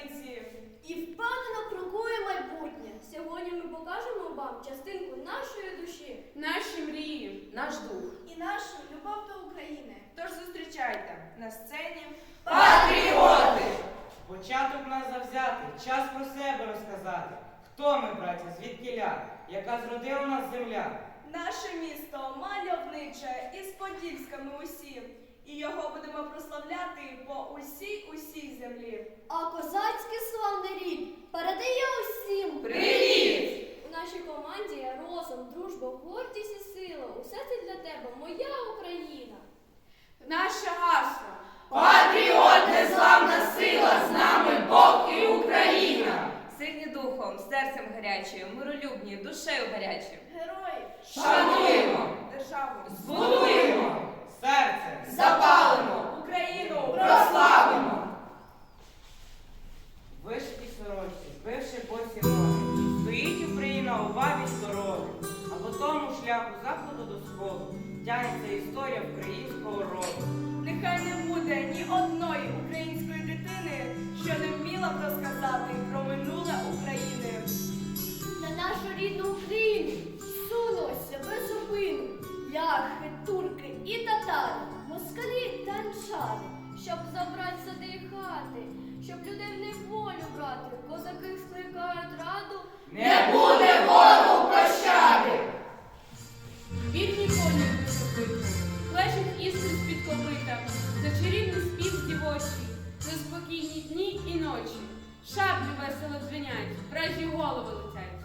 Традиції. І впевнено крокує майбутнє. Сьогодні ми покажемо вам частинку нашої душі Наші мрії, наш дух. і нашу любов до України. Тож зустрічайте на сцені. Патріоти! Початок нас завзяти, час про себе розказати. Хто ми, браття, звідкіля, яка зродила нас земля? Наше місто мальовниче із Подільська ми усі, і його будемо прославляти по усій усій землі. А козацький славний рід передає усім. Привіт! У нашій команді розум, дружба, гордість і сила. Усе це для тебе, моя Україна. Наше гасло. Патріот, незламна сила, з нами Бог і Україна! Сильні духом, серцем гарячим, миролюбні, душею гарячим. Хати, щоб людей в неволю брати, козаки скликають раду. Не буде ворогу прощати! Бідні коні високити, плещуть іскри з-під копита, за чарівний спів дівочий, неспокійні дні і ночі. Шаблі весело дзвенять, вражі голови летять.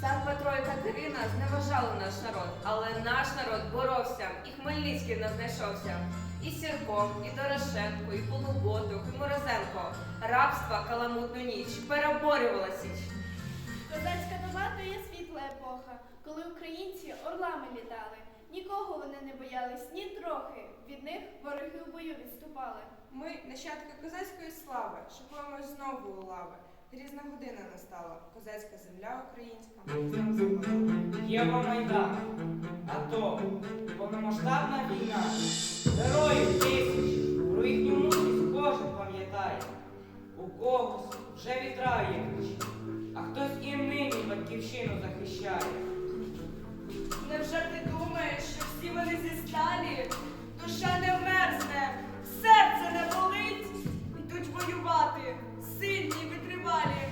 Цар Петро і Катерина зневажали наш народ, але наш народ боровся, і Хмельницький не знайшовся. І Сірко, і Дорошенко, і Полуботух, і Морозенко. Рабства каламутну ніч переборювала січ. Козацька доба то є світла епоха, коли українці орлами літали. Нікого вони не боялись ні трохи. Від них вороги у бою відступали. Ми, нащадки козацької слави, шукаємо знову у лави. Грізна година настала, козацька земля українська. запала. Євромайдан, АТО, повномасштабна війна, героїв тисяч, про їхню мудрість кожен пам'ятає. У когось вже вітра є ключі, а хтось і нині батьківщину захищає. Невже ти думаєш, що всі вони зі сталі? Душа не мерзне, серце не болить, йдуть воювати, сильні everybody.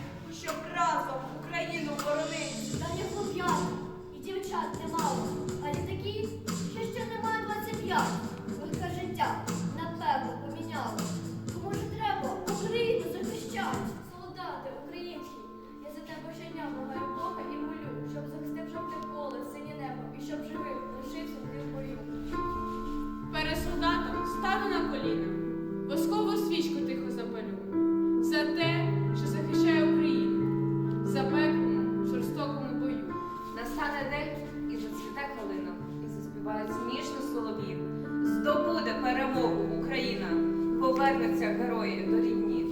милою до рідні.